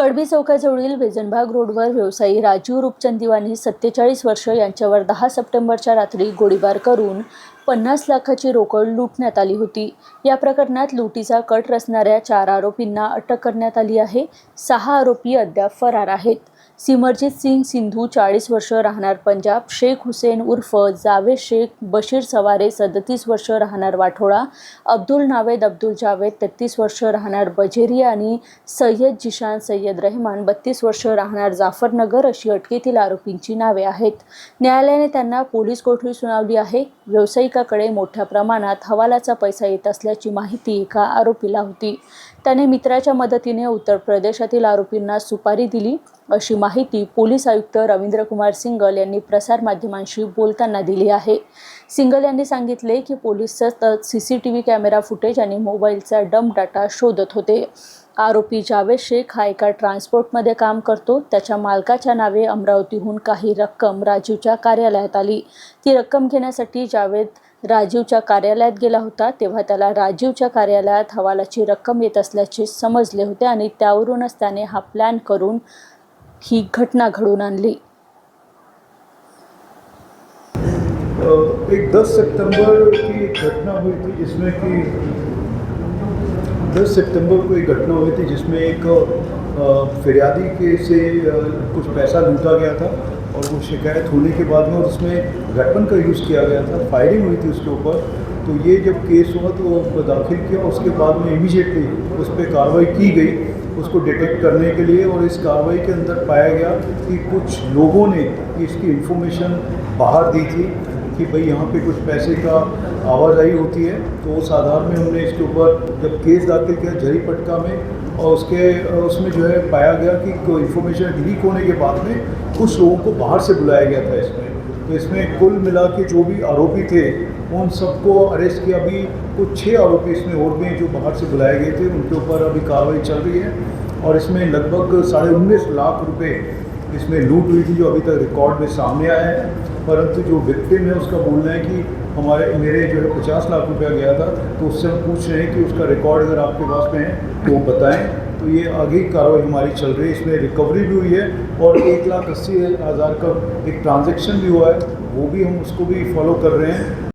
कडबी चौकाजवळील वेजनबाग रोडवर व्यवसायी राजीव रूपचंदीवानी सत्तेचाळीस वर्ष यांच्यावर दहा सप्टेंबरच्या रात्री गोळीबार करून पन्नास लाखाची रोकड लुटण्यात आली होती. या प्रकरणात लुटीचा कट रचणाऱ्या चार आरोपींना अटक करण्यात आली आहे. सहा आरोपी अद्याप फरार आहेत. सिमरजित सिंग सिंधू चाळीस वर्ष राहणार पंजाब शेख हुसेन उर्फ जावेद शेख बशीर सवारे सदतीस वर्ष राहणार वाठोळा अब्दुल नावेद अब्दुल जावेद तेहतीस वर्ष राहणार बजेरी आणि सय्यद जिशान सय्यद रहमान बत्तीस वर्ष राहणार जाफरनगर अशी अटकेतील आरोपींची नावे आहेत. न्यायालयाने त्यांना पोलीस कोठडी सुनावली आहे. व्यावसायिकाकडे मोठ्या प्रमाणात हवालाचा पैसा येत असल्याची माहिती एका आरोपीला होती. त्याने मित्राच्या मदतीने उत्तर प्रदेशातील आरोपींना सुपारी दिली. अशी माहिती पोलीस आयुक्त रवींद्र कुमार सिंगल यांनी प्रसारमाध्यमांशी बोलताना दिली आहे. सिंगल यांनी सांगितले की पोलीस सतत C C T V camera footage आणि मोबाईलचा डम डाटा शोधत होते. आरोपी जावेद शेख हा एका ट्रान्सपोर्टमध्ये काम करतो. त्याच्या मालकाच्या नावे अमरावतीहून काही रक्कम राजीवच्या कार्यालयात आली. ती रक्कम घेण्यासाठी जावेद राजीवच्या कार्यालयात गेला होता तेव्हा त्याला राजीवच्या कार्यालयात हवालाची रक्कम येत असल्याचे समजले होते आणि त्यावरूनच त्याने हा प्लॅन करून ही घटना घडून आणली. एक दस सितंबर की एक घटना हुई थी जिसमें कि दस सितंबर को एक घटना हुई थी जिसमें एक फिरियादी के से कुछ पैसा लूटा गया था। और वो शिकायत होने के बाद में उसमें वेपन का यूज़ किया गया था, फायरिंग हुई थी उसके ऊपर। तो ये जब केस हुआ तो दाखिल किया, उसके बाद में इमीजिएटली उस पर कार्रवाई की गई उसको डिटेक्ट करने के लिए और इस कार्रवाई के अंदर पाया गया कि कुछ लोगों ने इसकी इन्फॉर्मेशन बाहर दी थी कि भाई यहाँ पे कुछ पैसे का आवाजाही होती है तो उस आधार में हमने इसके ऊपर जब केस दाखिल किया झरी पटका में, और उसके, उसमें जो है पाया गया कि कोई इन्फॉर्मेशन लीक होने के बाद में कुछ लोगों को बाहर से बुलाया गया था इसमें। तो इसमें कुल मिला के जो भी आरोपी थे, उन सबको अरेस्ट किया। अभी कुछ छः आरोपी इसमें और भी जो बाहर से बुलाए गए थे, उनके ऊपर अभी कार्रवाई चल रही है। और इसमें लगभग साढ़े उन्नीस लाख रुपए इसमें लूट हुई थी जो अभी तक रिकॉर्ड में सामने आया है। परंतु जो विक्टिम है उसका बोलना है कि हमारे, मेरे जो है पचास लाख रुपया गया था तो उससे हम पूछ रहे हैं कि उसका रिकॉर्ड अगर आपके पास में है तो बताएँ। तो ये आगे कार्रवाई हमारी चल रही है। इसमें रिकवरी भी हुई है और एक लाख अस्सी हज़ार का एक ट्रांजेक्शन भी हुआ है। वो भी हम उसको भी फॉलो कर रहे हैं।